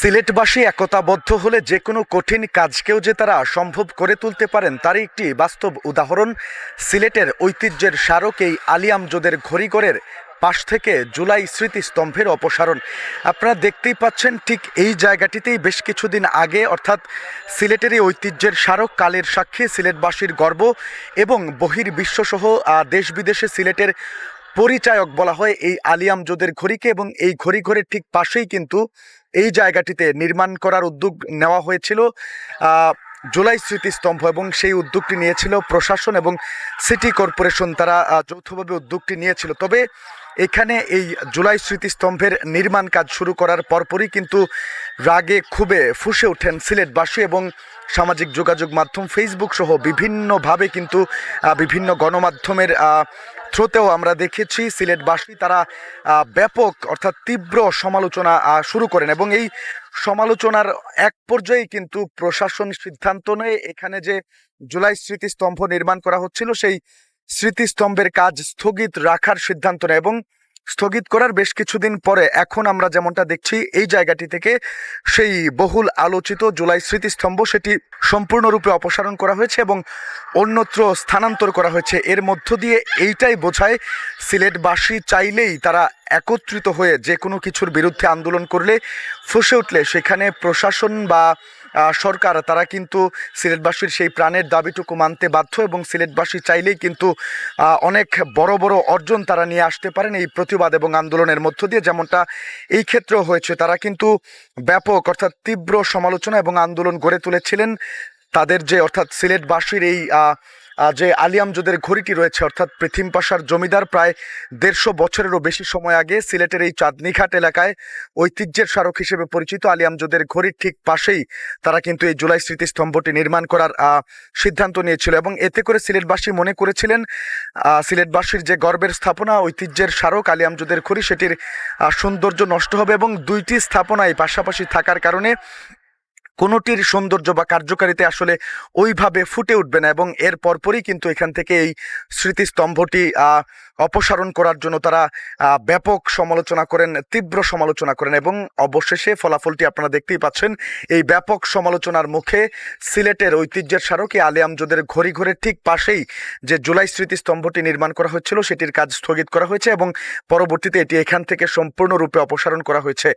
সিলেটবাসী একতাবদ্ধ হলে যে কোনো কঠিন কাজকেও যে তারা সম্ভব করে তুলতে পারেন, তারই একটি বাস্তব উদাহরণ। সিলেটের ঐতিহ্যের স্মারক এই আলিয়ামজোদের ঘড়িগড়ের পাশ থেকে জুলাই স্মৃতিস্তম্ভের অপসারণ। আপনারা দেখতেই পাচ্ছেন ঠিক এই জায়গাটিতেই বেশ কিছুদিন আগে, অর্থাৎ সিলেটের এই ঐতিহ্যের স্মারক কালের সাক্ষী সিলেটবাসীর গর্ব এবং বহির্বিশ্বসহ দেশ বিদেশে সিলেটের পরিচায়ক বলা হয়, এই আলিয়ামজোদের ঘড়িকে এবং এই ঘড়ি ঘরের ঠিক পাশেই কিন্তু এই জায়গাটিতে নির্মাণ করার উদ্যোগ নেওয়া হয়েছিল। জুলাই স্মৃতিস্তম্ভ এবং সেই উদ্যোগটি নিয়েছিল প্রশাসন এবং সিটি কর্পোরেশন তারা যৌথভাবে উদ্যোগটি নিয়েছিল। তবে এখানে এই জুলাই স্মৃতিস্তম্ভের নির্মাণ কাজ শুরু করার পরপরই কিন্তু রাগে খুবে ফুসে ওঠেন সিলেটবাসী এবং সামাজিক যোগাযোগ মাধ্যম ফেসবুক সহ বিভিন্নভাবে কিন্তু বিভিন্ন গণমাধ্যমের থ্রোতেও আমরা দেখেছি সিলেটবাসী তারা ব্যাপক অর্থাৎ তীব্র সমালোচনা শুরু করেন এবং এই সমালোচনার এক পর্যায়ে কিন্তু প্রশাসন সিদ্ধান্ত নেয় এখানে যে জুলাই স্মৃতিস্তম্ভ নির্মাণ করা হচ্ছিল, সেই স্মৃতিস্তম্ভের কাজ স্থগিত রাখার সিদ্ধান্ত নেয় এবং স্থগিত করার বেশ কিছুদিন পরে এখন আমরা যেমনটা দেখছি, এই জায়গাটি থেকে সেই বহুল আলোচিত জুলাই স্মৃতিস্তম্ভ সেটি সম্পূর্ণরূপে অপসারণ করা হয়েছে এবং অন্যত্র স্থানান্তর করা হয়েছে। এর মধ্য দিয়ে এইটাই বোঝায়, সিলেটবাসী চাইলেই তারা একত্রিত হয়ে যে কোনো কিছুর বিরুদ্ধে আন্দোলন করলে, ফুসে উঠলে সেখানে প্রশাসন বা সরকার, তারা কিন্তু সিলেটবাসীর সেই প্রাণের দাবিটুকু মানতে বাধ্য এবং সিলেটবাসী চাইলেই কিন্তু অনেক বড় বড় অর্জন তারা নিয়ে আসতে পারেন এই প্রতিবাদ এবং আন্দোলনের মধ্য দিয়ে যেমনটা এই ক্ষেত্রেও হয়েছে। তারা কিন্তু ব্যাপক, অর্থাৎ তীব্র সমালোচনা এবং আন্দোলন গড়ে তুলেছিলেন। তাদের যে, অর্থাৎ সিলেটবাসীর এই যে আলিয়ামজোদের ঘড়িটি রয়েছে, অর্থাৎ পৃথিম পাশার জমিদার প্রায় দেড়শো বছরেরও বেশি সময় আগে সিলেটের এই চাঁদনিঘাট এলাকায় ঐতিহ্যের স্মারক হিসেবে পরিচিত আলিয়ামজোদের ঘড়ির ঠিক পাশেই তারা কিন্তু এই জুলাই স্মৃতিস্তম্ভটি নির্মাণ করার সিদ্ধান্ত নিয়েছিল এবং এতে করে সিলেটবাসী মনে করেছিলেন সিলেটবাসীর যে গর্বের স্থাপনা, ঐতিহ্যের স্মারক আলিয়ামজোদের ঘড়ি, সেটির সৌন্দর্য নষ্ট হবে এবং দুইটি স্থাপনায় পাশাপাশি থাকার কারণে কোনোটির সৌন্দর্য বা কার্যকারিতা আসলে ওইভাবে ফুটে উঠবে না এবং এর পরপরই কিন্তু এখান থেকে এই স্মৃতিস্তম্ভটি অপসারণ করার জন্য তারা ব্যাপক সমালোচনা করেন, তীব্র সমালোচনা করেন এবং অবশেষে ফলাফলটি আপনারা দেখতেই পাচ্ছেন। এই ব্যাপক সমালোচনার মুখে সিলেটের ঐতিহ্যের স্মারকে আলিয়ামজোদের ঘড়ি ঘরের ঠিক পাশেই যে জুলাই স্মৃতিস্তম্ভটি নির্মাণ করা হয়েছিল, সেটির কাজ স্থগিত করা হয়েছে এবং পরবর্তীতে এটি এখান থেকে সম্পূর্ণরূপে অপসারণ করা হয়েছে।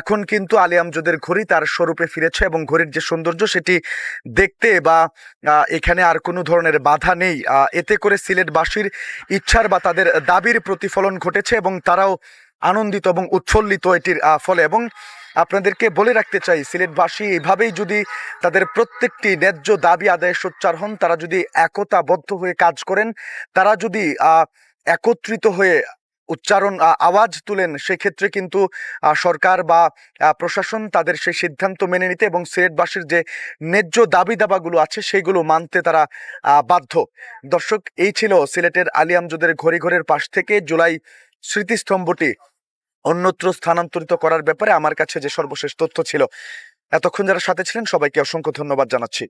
এখন কিন্তু আলিয়ামজোদের ঘড়ি তার স্বরূপে ফিরেছে এবং ঘড়ির যে সৌন্দর্য, সেটি দেখতে বা এখানে আর কোনো ধরনের বাধা নেই। এতে করে সিলেটবাসীর ইচ্ছার বা তাদের দাবির প্রতিফলন ঘটেছে এবং তারাও আনন্দিত এবং উৎফুল্লিত এটির ফলে। এবং আপনাদেরকে বলে রাখতে চাই, সিলেটবাসী এইভাবেই যদি তাদের প্রত্যেকটি ন্যায্য দাবি আদায়ে সোচ্চার হন, তারা যদি একতাবদ্ধ হয়ে কাজ করেন, তারা যদি একত্রিত হয়ে উচ্চারণ আওয়াজ তুলেন, সেক্ষেত্রে কিন্তু সরকার বা প্রশাসন তাদের সেই সিদ্ধান্ত মেনে নিতে এবং সিলেটবাসীর যে ন্যায্য দাবি দাবাগুলো আছে সেগুলো মানতে তারা বাধ্য। দর্শক, এই ছিল সিলেটের আলিয়ামজোদের ঘড়ি ঘরের পাশ থেকে জুলাই স্মৃতিস্তম্ভটি। অন্যত্র স্থানান্তরিত করার ব্যাপারে আমার কাছে যে সর্বশেষ তথ্য ছিল। এতক্ষণ যারা সাথে ছিলেন সবাইকে অসংখ্য ধন্যবাদ জানাচ্ছি।